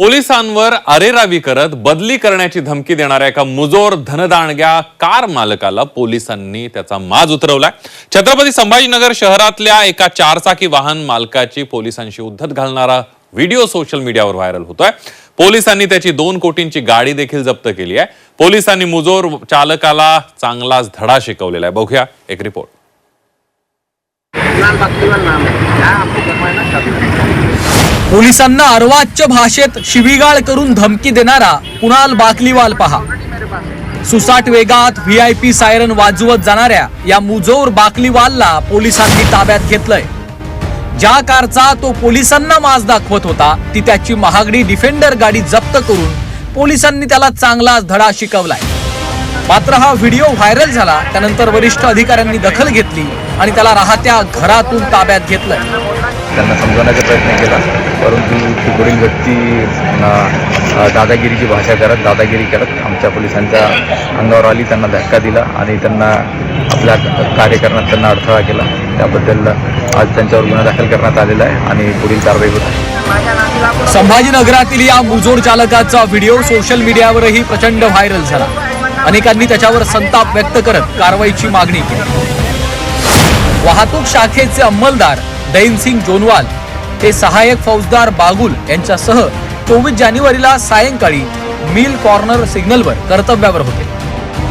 पोलिसांवर अरेरावी करत बदली करण्याची धमकी देणाऱ्या एका मुजोर धनदाणग्या कार मालकाला पोलिसांनी त्याचा माज उतरवलाय. छत्रपती संभाजीनगर शहरातल्या एका चारचाकी वाहन मालकाची पोलिसांशी उद्धत घालणारा व्हिडिओ सोशल मीडियावर व्हायरल होतोय. पोलिसांनी त्याची दोन कोटींची गाडी देखील जप्त केली आहे. पोलिसांनी मुजोर चालकाला चांगलाच धडा शिकवलेला आहे. बघूया एक रिपोर्ट पोलिसांना अर्वाच्य भाषेत शिवीगाळ करून धमकी देणारा कुणाल बाकलीवाल पहा. सुसाट वेगात व्ही आय पी सायरन वाजवत जाणाऱ्या या मुजोर बाकलीवालला पोलिसांनी ताब्यात घेतलंय. ज्या कारचा तो पोलिसांना माज दाखवत होता ती त्याची महागडी डिफेंडर गाडी जप्त करून पोलिसांनी त्याला चांगलाच धडा शिकवलाय. मात्र हा व्हिडिओ व्हायरल झाला त्यानंतर वरिष्ठ अधिकाऱ्यांनी दखल घेतली आणि त्याला राहत्या घरातून ताब्यात घेतलंय. त्यांना समजवण्याचा प्रयत्न केला. परंतु ती पुढील व्यक्ती दादागिरीची भाषा करत दादागिरी करत आमच्या पोलिसांच्या अंगावर आली त्यांना धक्का दिला आणि त्यांना आपल्या कार्य करण्यात त्यांना अडथळा केला. त्याबद्दल आज त्यांच्यावर गुन्हा दाखल करण्यात आलेला आहे आणि पुढील कारवाई होत आहे. संभाजीनगरातील या मुजोड चालकाचा व्हिडिओ सोशल मीडियावरही प्रचंड व्हायरल झाला. अनेकांनी त्याच्यावर संताप व्यक्त करत कारवाईची मागणी केली. वाहतूक शाखेचे अंमलदार दैनसिंग जोनवाल हे सहाय्यक फौजदार बागुल यांच्यासह चोवीस जानेवारीला सायंकाळी मिल कॉर्नर सिग्नलवर कर्तव्यावर होते.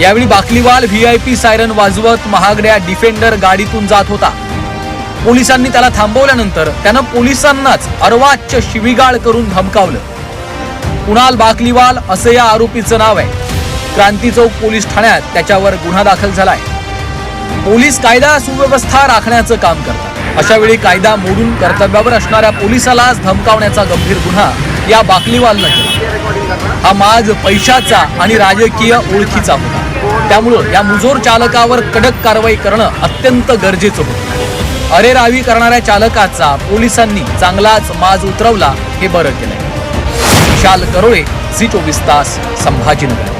यावेळी Bakliwal V I P siren वाजवत महागड्या डिफेंडर गाडीतून जात होता. पोलिसांनी त्याला थांबवल्यानंतर त्यानं पोलिसांनाच अर्वाच्य शिवीगाळ करून धमकावलं. कुणाल बाकलीवाल असं या आरोपीचं नाव आहे. क्रांती चौक पोलीस ठाण्यात त्याच्यावर गुन्हा दाखल झालाय. पोलीस कायदा सुव्यवस्था राखण्याचं काम करतात. अशावेळी कायदा मोडून कर्तव्यावर असणाऱ्या पोलिसालाच धमकावण्याचा गंभीर गुन्हा या बाकलीवालनं केला. हा माज पैशाचा आणि राजकीय ओळखीचा होता. त्यामुळं या मुजोर चालकावर कडक कारवाई करणं अत्यंत गरजेचं होतं. अरे रावी करणाऱ्या चालकाचा पोलिसांनी चांगलाच माज उतरवला हे बरं केलंय. विशाल करोळे झी चोवीस तास संभाजीनगर.